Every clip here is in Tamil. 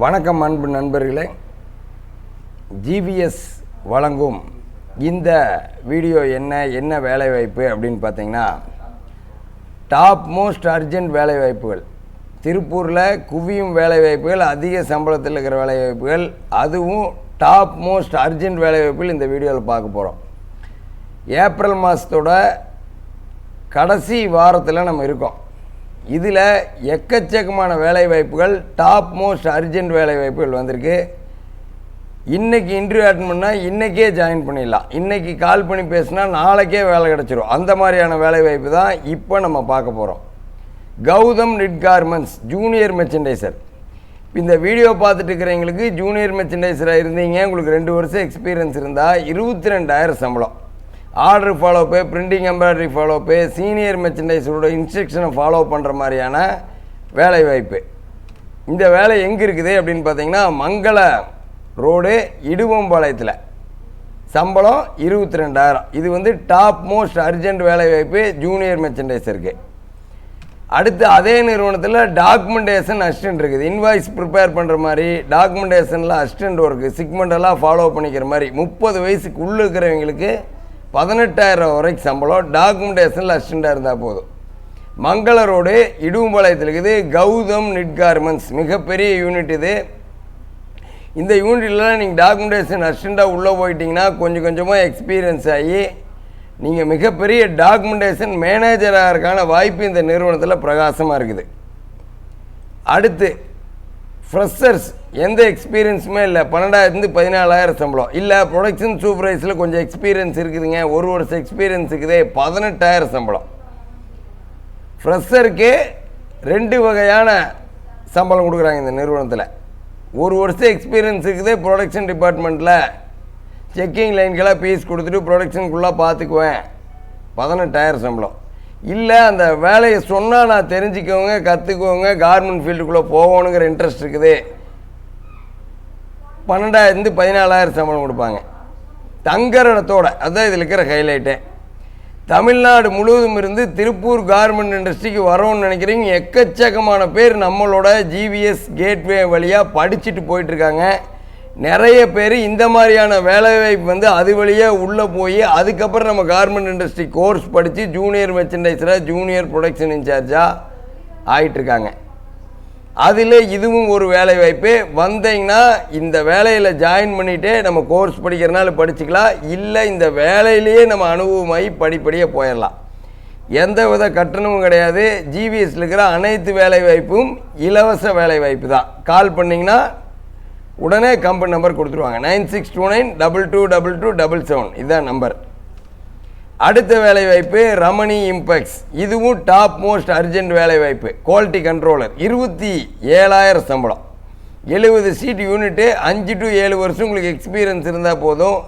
வணக்கம் அன்பு நண்பர்களே. ஜிவிஎஸ் வழங்கும் இந்த வீடியோ என்ன என்ன வேலைவாய்ப்பு அப்படின்னு பார்த்தீங்கன்னா டாப் மோஸ்ட் அர்ஜென்ட் வேலைவாய்ப்புகள். திருப்பூரில் குவியும் வேலைவாய்ப்புகள் அதிக சம்பளத்தில் இருக்கிற வேலைவாய்ப்புகள் அதுவும் டாப் மோஸ்ட் அர்ஜென்ட் வேலைவாய்ப்புகள் இந்த வீடியோவில் பார்க்க போகிறோம் ஏப்ரல் மாதத்தோட கடைசி வாரத்தில் நம்ம இருக்கோம். இதில் எக்கச்சக்கமான வேலைவாய்ப்புகள் டாப் மோஸ்ட் அர்ஜென்ட் வேலைவாய்ப்புகள் வந்திருக்கு. இன்றைக்கி இன்டர்வியூ அட்டன் பண்ணால் இன்றைக்கே ஜாயின் பண்ணிடலாம். இன்றைக்கி கால் பண்ணி பேசினா நாளைக்கே வேலை கிடச்சிரும். அந்த மாதிரியான வேலைவாய்ப்பு தான் இப்போ நம்ம பார்க்க போகிறோம் Gautham knit garments junior merchandiser இந்த வீடியோ பார்த்துட்டு இருக்கிறவங்களுக்கு ஜூனியர் மெர்ச்சன்டைசராக இருந்தீங்க. உங்களுக்கு ரெண்டு வருஷம் எக்ஸ்பீரியன்ஸ் இருந்தால் இருபத்தி ரெண்டாயிரம் சம்பளம். Order follow up printing embroidery follow up senior மெர்ச்சன்டைசரோட இன்ஸ்ட்ரக்ஷனை ஃபாலோ பண்ணுற மாதிரியான வேலைவாய்ப்பு இந்த வேலை எங்கே இருக்குது அப்படின்னு பார்த்தீங்கன்னா மங்கள ரோடு இடுவம்பாளையத்தில். சம்பளம் இருபத்தி ரெண்டாயிரம் இது வந்து டாப் மோஸ்ட் அர்ஜென்ட் வேலைவாய்ப்பு ஜூனியர் மெர்ச்சன்டைசருக்கு அடுத்து அதே நிறுவனத்தில் டாக்குமெண்டேஷன் அசிஸ்டன்ட் இருக்குது. இன்வாய்ஸ் ப்ரிப்பேர் பண்ணுற மாதிரி டாக்குமெண்டேஷனில் அசிஸ்டன்ட் ஒர்க்கு சிக்மெண்டெல்லாம் ஃபாலோ பண்ணிக்கிற மாதிரி முப்பது வயசுக்கு உள்ளே இருக்கிறவங்களுக்கு பதினெட்டாயிரம் வரைக்கும் சம்பளம் டாக்குமெண்டேஷனில் அசிஸ்டண்ட்டாக இருந்தால் போதும். மங்கள ரோடு இடுவம்பாளையத்தில் இருக்குது கௌதம் நிட் கார்மெண்ட்ஸ் மிகப்பெரிய யூனிட் இது. இந்த யூனிட்டில் நீங்கள் டாக்குமெண்டேஷன் அசிஸ்டண்ட்டாக உள்ளே போயிட்டீங்கன்னா கொஞ்சம் கொஞ்சமாக எக்ஸ்பீரியன்ஸ் ஆகி நீங்கள் மிகப்பெரிய டாக்குமெண்டேஷன் மேனேஜராகிறதுக்கான வாய்ப்பு இந்த நிறுவனத்தில் பிரகாசமாக இருக்குது. அடுத்து ஃப்ரெஷர்ஸ் எந்த எக்ஸ்பீரியன்ஸுமே இல்லை. பன்னெண்டாயிரத்துலேருந்து பதினாலாயிரம் சம்பளம். இல்லை ப்ரொடக்ஷன் சூப்பர்வைஸில் கொஞ்சம் எக்ஸ்பீரியன்ஸ் இருக்குதுங்க. ஒரு வருஷம் எக்ஸ்பீரியன்ஸ் இருக்குது பதினெட்டாயிரம் சம்பளம். ஃப்ரெஷருக்கு ரெண்டு வகையான சம்பளம் கொடுக்குறாங்க இந்த நிறுவனத்தில். ஒரு வருஷம் எக்ஸ்பீரியன்ஸ் இருக்குது ப்ரொடக்ஷன் டிபார்ட்மெண்ட்டில் செக்கிங் லைன்கெல்லாம் பீஸ் கொடுத்துட்டு ப்ரொடக்ஷனுக்குள்ளே பார்த்துக்குவேன் பதினெட்டாயிரம் சம்பளம். இல்லை அந்த வேலையை சொன்னால் நான் தெரிஞ்சுக்கோங்க கற்றுக்கோங்க கார்மெண்ட் ஃபீல்டுக்குள்ளே போகணுங்கிற இன்ட்ரெஸ்ட் இருக்குது. பன்னெண்டாயிரத்து பதினாலாயிரம் சம்பளம் கொடுப்பாங்க. தங்குற இடத்தோட அதுதான் இதில் இருக்கிற ஹைலைட்டே தமிழ்நாடு முழுவதும் இருந்து திருப்பூர் கார்மெண்ட் இண்டஸ்ட்ரிக்கு வரோன்னு நினைக்கிறீங்க எக்கச்சக்கமான பேர் நம்மளோட ஜிவிஎஸ் கேட்வே வழியாக படிச்சுட்டு போயிட்டுருக்காங்க நிறைய பேர் இந்த மாதிரியான வேலைவாய்ப்பு வந்து அது வழியாக உள்ளே போய் அதுக்கப்புறம் நம்ம கார்மெண்ட் இண்டஸ்ட்ரி கோர்ஸ் படித்து ஜூனியர் மெர்ச்சன்டைஸராக ஜூனியர் ப்ரொடக்ஷன் இன்சார்ஜாக ஆயிட்டுருக்காங்க. அதில் இதுவும் ஒரு வேலைவாய்ப்பு. வந்தீங்கன்னா இந்த வேலையில் ஜாயின் பண்ணிவிட்டு நம்ம கோர்ஸ் படிக்கிறனால படிச்சுக்கலாம். இல்லை இந்த வேலையிலேயே நம்ம அனுபவமாகி படிப்படியாக போயிடலாம். எந்த வித கட்டணமும் கிடையாது. ஜிவிஎஸ்ல இருக்கிற அனைத்து வேலைவாய்ப்பும் இலவச வேலைவாய்ப்பு தான். கால் பண்ணிங்கன்னா உடனே கம்பெனி நம்பர் கொடுத்துருவாங்க. Nine six two nine double two double two double seven இதுதான் நம்பர் அடுத்த வேலைவாய்ப்பு ரமணி இம்பெக்ஸ் இதுவும் டாப் மோஸ்ட் அர்ஜென்ட் வேலைவாய்ப்பு. குவாலிட்டி கண்ட்ரோலர் இருபத்தி ஏழாயிரம் சம்பளம். எழுபது சீட் யூனிட்டு அஞ்சு டு ஏழு வருஷம் உங்களுக்கு எக்ஸ்பீரியன்ஸ் இருந்தால் போதும்.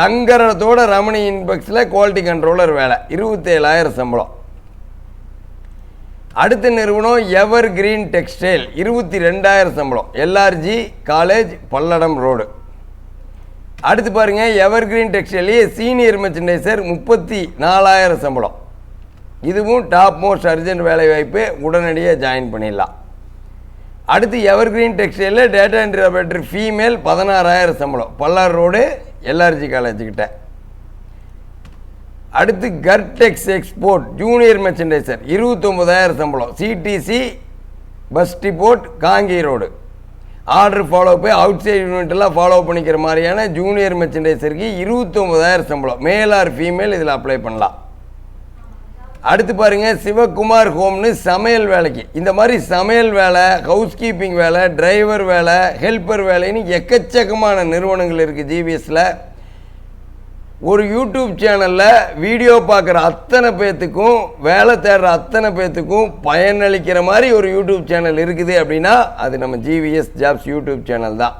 தங்கரத்தோட ரமணி இன்பெக்ஸில் குவாலிட்டி கண்ட்ரோலர் வேலை. இருபத்தேழாயிரம் சம்பளம். அடுத்த நிறுவனம் எவர் கிரீன் டெக்ஸ்டைல் இருபத்தி ரெண்டாயிரம் சம்பளம். எல்ஆர்ஜி காலேஜ் பல்லடம் ரோடு அடுத்து பாருங்கள் எவர் கிரீன் டெக்ஸ்டைல்லையே சீனியர் மெர்ச்சன்டைசர் முப்பத்தி நாலாயிரம் சம்பளம். இதுவும் டாப் மோஸ்ட் அர்ஜென்ட் வேலை வாய்ப்பு உடனடியாக ஜாயின் பண்ணிடலாம். அடுத்து எவர் கிரீன் டெக்ஸ்டைலில் டேட்டா என்ட்ரி ஆப்ரேட்டர் ஃபீமேல் பதினாறாயிரம் சம்பளம். பல்லார் ரோடு எல்ஆர்ஜி காலேஜ்கிட்ட அடுத்து கர்டெக்ஸ் எக்ஸ்போர்ட் ஜூனியர் மெர்ச்சன்டைசர் இருபத்தொம்பதாயிரம் சம்பளம். சிடிசி பஸ் டிபோர்ட் காங்கி ரோடு ஆர்டர் ஃபாலோ போய் அவுட் சைடு யூனிட்டெல்லாம் ஃபாலோ பண்ணிக்கிற மாதிரியான ஜூனியர் மெர்ச்சன்டைசருக்கு இருபத்தொம்பதாயிரம் சம்பளம். மேல் ஆர் ஃபீமேல் இதில் அப்ளை பண்ணலாம். அடுத்து பாருங்கள் சிவகுமார் ஹோம்னு சமையல் வேலைக்கு. இந்த மாதிரி சமையல் வேலை ஹவுஸ் கீப்பிங் வேலை டிரைவர் வேலை ஹெல்ப்பர் வேலைன்னு எக்கச்சக்கமான நிறுவனங்கள் இருக்குது ஜிவிஎஸில் ஒரு யூடியூப் சேனலில் வீடியோ பார்க்குற அத்தனை பேர்த்துக்கும் வேலை தேடுற அத்தனை பேர்த்துக்கும் பயனளிக்கிற மாதிரி ஒரு யூடியூப் சேனல் இருக்குது அப்படின்னா அது நம்ம ஜிவிஎஸ் ஜாப்ஸ் யூடியூப் சேனல் தான்.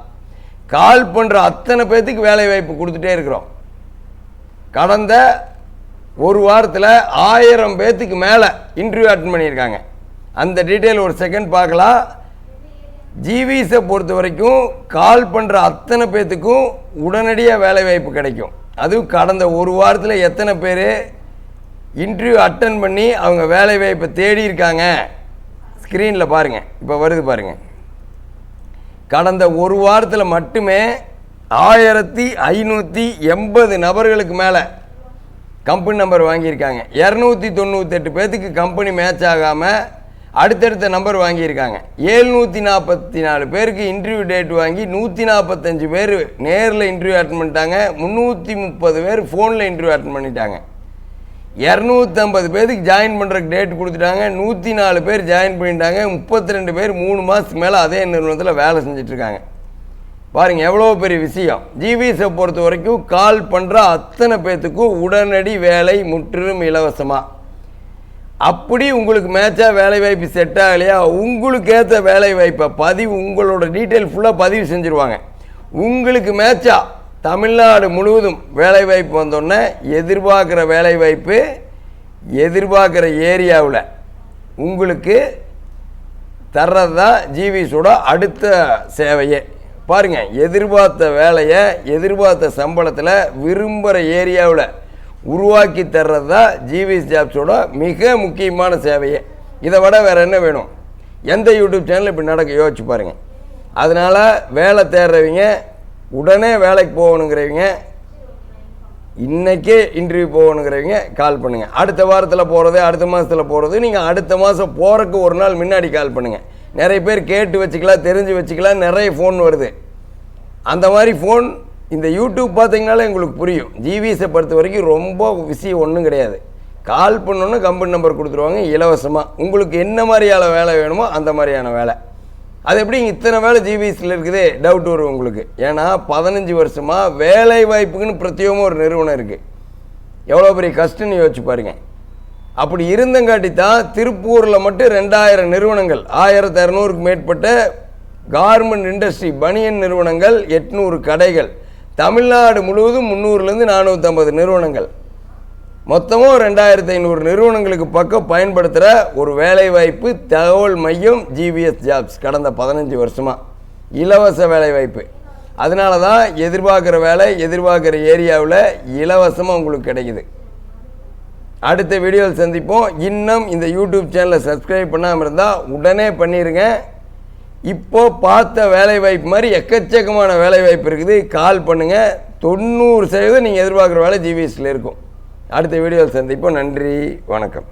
கால் பண்ணுற அத்தனை பேர்த்துக்கு வேலை வாய்ப்பு கொடுத்துட்டே இருக்கிறோம். கடந்த ஒரு வாரத்தில் ஆயிரம் பேர்த்துக்கு மேலே இன்டர்வியூ அட்டன் பண்ணியிருக்காங்க. அந்த டீட்டெயில் ஒரு செகண்ட் பார்க்கலாம். ஜிவிஎஸை பொறுத்த வரைக்கும் கால் பண்ணுற அத்தனை பேர்த்துக்கும் உடனடியாக வேலை வாய்ப்பு கிடைக்கும். அதுவும் கடந்த ஒரு வாரத்தில் எத்தனை பேர் இன்டர்வியூ அட்டன் பண்ணி அவங்க வேலை வாய்ப்பை தேடி இருக்காங்க? ஸ்க்ரீனில் பாருங்கள் இப்போ வருது பாருங்கள் கடந்த ஒரு வாரத்தில் மட்டுமே ஆயிரத்தி ஐநூற்றி எண்பது நபர்களுக்கு மேலே கம்பெனி நம்பர் வாங்கியிருக்காங்க. இரநூத்தி தொண்ணூத்தெட்டு பேர்த்துக்கு கம்பெனி மேட்ச் ஆகாமல் அடுத்தடுத்த நம்பர் வாங்கியிருக்காங்க. ஏழ்நூற்றி நாற்பத்தி நாலு பேருக்கு இன்டர்வியூ டேட் வாங்கி நூற்றி நாற்பத்தஞ்சு பேர் நேரில் இன்டர்வியூ அட்டன் பண்ணிட்டாங்க. முந்நூற்றி முப்பது பேர் ஃபோனில் இன்டர்வியூ அட்டன் பண்ணிட்டாங்க. இரநூத்தம்பது பேருக்கு ஜாயின் பண்ணுறக்கு டேட் கொடுத்துட்டாங்க. நூற்றி நாலு பேர் ஜாயின் பண்ணிட்டாங்க. முப்பத்தி ரெண்டு பேர் மூணு மாதத்துக்கு மேலே அதே நிறுவனத்தில் வேலை செஞ்சிட்ருக்காங்க. பாருங்கள் எவ்வளோ பெரிய விஷயம். ஜிவிஎஸை பொறுத்த வரைக்கும் கால் பண்ணுற அத்தனை பேர்த்துக்கும் உடனடி வேலை முற்றிலும் இலவசமாக அப்படி உங்களுக்கு மேட்சாக வேலை வாய்ப்பு செட் ஆகலையா? உங்களுக்கு ஏற்ற வேலை வாய்ப்பை பதிவு உங்களோட டீட்டெயில் ஃபுல்லாக பதிவு செஞ்சுருவாங்க. உங்களுக்கு மேட்சாக தமிழ்நாடு முழுவதும் வேலை வாய்ப்பு வந்தோடனே எதிர்பார்க்குற வேலை வாய்ப்பு எதிர்பார்க்குற ஏரியாவில் உங்களுக்கு தர்றது தான் ஜிவிஸோட அடுத்த சேவையே. பாருங்கள் எதிர்பார்த்த வேலையை எதிர்பார்த்த சம்பளத்தில் விரும்புகிற ஏரியாவில் உருவாக்கி தர்றது தான் ஜிவிஎஸ் ஜாப்ஸோட மிக முக்கியமான சேவையே. இதை விட வேறு என்ன வேணும்? எந்த யூடியூப் சேனல் இப்படி நடக்க? யோசிச்சு பாருங்கள் அதனால் வேலை தேடுறவங்க உடனே வேலைக்கு போகணுங்கிறவங்க இன்றைக்கே இன்டர்வியூ போகணுங்கிறவங்க கால் பண்ணுங்கள் அடுத்த வாரத்தில் போகிறது அடுத்த மாதத்தில் போகிறது நீங்கள் அடுத்த மாதம் போகிறக்கு ஒரு நாள் முன்னாடி கால் பண்ணுங்கள் நிறைய பேர் கேட்டு வச்சுக்கலாம் தெரிஞ்சு வச்சுக்கலாம் நிறைய ஃபோன் வருது. அந்த மாதிரி ஃபோன் இந்த யூடியூப் பார்த்தீங்கனாலே உங்களுக்கு புரியும். ஜிவிஎஸை பொறுத்த வரைக்கும் ரொம்ப விஷயம் ஒன்றும் கிடையாது. கால் பண்ணோன்னு கம்பெனி நம்பர் கொடுத்துருவாங்க இலவசமாக உங்களுக்கு என்ன மாதிரியான வேலை வேணுமோ அந்த மாதிரியான வேலை. அது எப்படி? இத்தனை வேலை ஜிவிஎஸில் இருக்குதே டவுட் வரும் உங்களுக்கு. ஏன்னா பதினஞ்சு வருஷமாக வேலை வாய்ப்புக்குன்னு பிரத்யேகமாக ஒரு நிறுவனம் இருக்குது எவ்வளோ பெரிய கஷ்டம்னு யோசிச்சு பாருங்கள் அப்படி இருந்தங்காட்டி தான் திருப்பூரில் மட்டும் ரெண்டாயிரம் நிறுவனங்கள் ஆயிரத்தி இரநூறுக்கு மேற்பட்ட கார்மெண்ட் இண்டஸ்ட்ரி பனியன் நிறுவனங்கள் எட்நூறு கடைகள் தமிழ்நாடு முழுவதும் முந்நூறுலேருந்து நானூற்றம்பது நிறுவனங்கள். மொத்தமும் ரெண்டாயிரத்தி ஐநூறு நிறுவனங்களுக்கு பக்கம் பயன்படுத்துகிற ஒரு வேலைவாய்ப்பு தகவல் மையம் ஜிபிஎஸ் ஜாப்ஸ் கடந்த பதினஞ்சு வருஷமாக இலவச வேலைவாய்ப்பு. அதனால தான் எதிர்பார்க்குற வேலை எதிர்பார்க்குற ஏரியாவில் இலவசமாக உங்களுக்கு கிடைக்குது. அடுத்த வீடியோவில் சந்திப்போம். இன்னும் இந்த யூடியூப் சேனலை சப்ஸ்கிரைப் பண்ணாமல் இருந்தால் உடனே பண்ணிடுங்க இப்போது பார்த்த வேலைவாய்ப்பு மாதிரி எக்கச்சக்கமான வேலைவாய்ப்பு இருக்குது. கால் பண்ணுங்கள் தொண்ணூறு சதவீதம் நீங்கள் எதிர்பார்க்குற வேலை ஜிவிஎஸ்ல இருக்கும். அடுத்த வீடியோவில் சந்திப்போம். நன்றி. வணக்கம்.